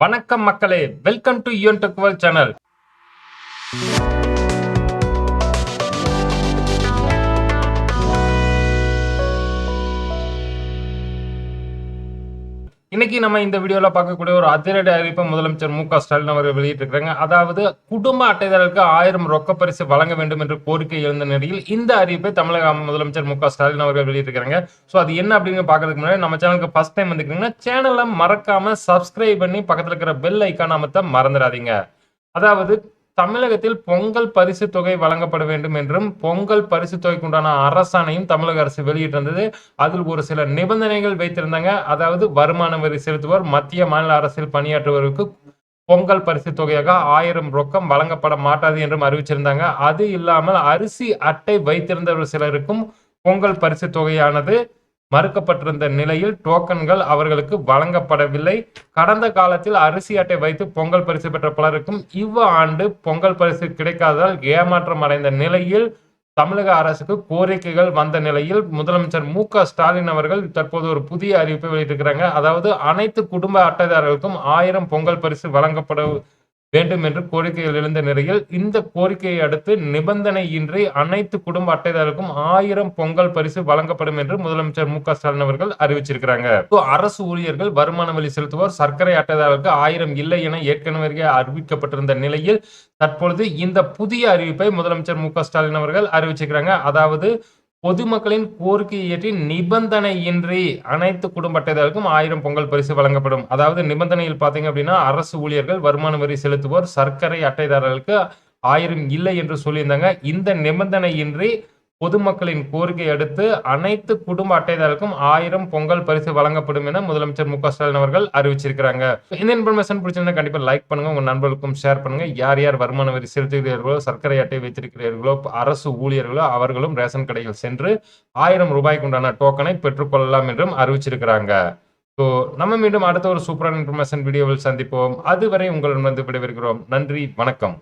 வணக்கம் மக்களே. Welcome to யூன் டெக்வல் சேனல் இன்னைக்கு நம்ம இந்த வீடியோவில் பார்க்கக்கூடிய ஒரு அதிரடி அறிவிப்பை முதலமைச்சர் மு க ஸ்டாலின் அவர்கள் வெளியிட்டிருக்கிறாங்க. அதாவது குடும்ப அட்டைதாரருக்கு ஆயிரம் ரொக்க பரிசு வழங்க வேண்டும் என்று கோரிக்கை எழுந்த நிலையில் இந்த அறிவிப்பை தமிழக முதலமைச்சர் மு க ஸ்டாலின் அவர்கள் வெளியிட்டிருக்கிறாங்க. ஸோ அது என்ன அப்படின்னு பார்க்கறதுக்கு முன்னாடி நம்ம சேனலுக்கு ஃபர்ஸ்ட் டைம் வந்துக்கிறீங்கன்னா சேனலை மறக்காம சப்ஸ்கிரைப் பண்ணி பக்கத்தில் இருக்கிற பெல் ஐக்கான் அமைத்த மறந்துடாதீங்க. அதாவது தமிழகத்தில் பொங்கல் பரிசு தொகை வழங்கப்பட வேண்டும் என்றும் பொங்கல் பரிசு தொகைக்கு உண்டான அரசாணையும் தமிழக அரசு வெளியிட்டிருந்தது. அதில் ஒரு சில நிபந்தனைகள் வைத்திருந்தாங்க. அதாவது வருமான வரி செலுத்துவோர் மத்திய மாநில அரசில் பணியாற்றுவதற்கு பொங்கல் பரிசு தொகையாக ஆயிரம் ரொக்கம் வழங்கப்பட மாட்டாது என்றும் அறிவிச்சிருந்தாங்க. அது இல்லாமல் அரிசி அட்டை வைத்திருந்தவர் சிலருக்கும் பொங்கல் பரிசு தொகையானது மறுக்கப்பட்டிருந்த நிலையில் டோக்கன்கள் அவர்களுக்கு வழங்கப்படவில்லை. கடந்த காலத்தில் அரிசி அட்டை வைத்து பொங்கல் பரிசு பெற்ற பலருக்கும் இவ்வ ஆண்டு பொங்கல் பரிசு கிடைக்காததால் ஏமாற்றம் அடைந்த நிலையில் தமிழக அரசுக்கு கோரிக்கைகள் வந்த நிலையில் முதலமைச்சர் மு க ஸ்டாலின் அவர்கள் தற்போது ஒரு புதிய அறிவிப்பை வெளியிட்டிருக்கிறாங்க. அதாவது அனைத்து குடும்ப அட்டைதாரர்களுக்கும் ஆயிரம் பொங்கல் பரிசு வழங்கப்பட வேண்டும் என்று கோரிக்கைகள் எழுந்த நிலையில் இந்த கோரிக்கையை அடுத்து நிபந்தனையின்றி அனைத்து குடும்ப அட்டைதாரருக்கும் ஆயிரம் பொங்கல் பரிசு வழங்கப்படும் என்று முதலமைச்சர் மு க ஸ்டாலின் அவர்கள் அறிவிச்சிருக்கிறாங்க. அரசு ஊழியர்கள் வருமான வழி செலுத்துவோர் சர்க்கரை அட்டைதாரருக்கு ஆயிரம் இல்லை என ஏற்கனவே அறிவிக்கப்பட்டிருந்த நிலையில் தற்பொழுது இந்த புதிய அறிவிப்பை முதலமைச்சர் மு க ஸ்டாலின் அவர்கள் அறிவிச்சிருக்கிறாங்க. அதாவது பொதுமக்களின் கோரிக்கையை ஏற்றி நிபந்தனையின்றி அனைத்து குடும்ப அட்டைதாருக்கும் ஆயிரம் பொங்கல் பரிசு வழங்கப்படும். அதாவது நிபந்தனையில் பார்த்தீங்க அப்படின்னா அரசு ஊழியர்கள் வருமான வரி செலுத்துவோர் சர்க்கரை அட்டைதாரர்களுக்கு ஆயிரம் இல்லை என்று சொல்லியிருந்தாங்க. இந்த நிபந்தனையின்றி பொதுமக்களின் கோரிக்கை அடுத்து அனைத்து குடும்ப அட்டைதாரருக்கும் ஆயிரம் பொங்கல் பரிசு வழங்கப்படும் என முதலமைச்சர் மு க ஸ்டாலின் அவர்கள் அறிவிச்சிருக்கிறாங்க. இந்த இன்ஃபர்மேஷன் பிடிச்சிருந்தா கண்டிப்பா லைக் பண்ணுங்க. உங்க நண்பர்களுக்கும் ஷேர் பண்ணுங்க. யார் யார் வருமான வரி செலுத்துகிறீர்களோ சர்க்கரை அட்டை வைத்திருக்கிறீர்களோ அரசு ஊழியர்களோ அவர்களும் ரேஷன் கடைகள் சென்று ஆயிரம் ரூபாய்க்கு உண்டான டோக்கனை பெற்றுக்கொள்ளலாம் என்றும் அறிவிச்சிருக்கிறாங்க. ஸோ நம்ம மீண்டும் அடுத்த ஒரு சூப்பரான இன்ஃபர்மேஷன் வீடியோவில் சந்திப்போம். அதுவரை உங்களிடம் வந்து விடைபெறுகிறோம். நன்றி வணக்கம்.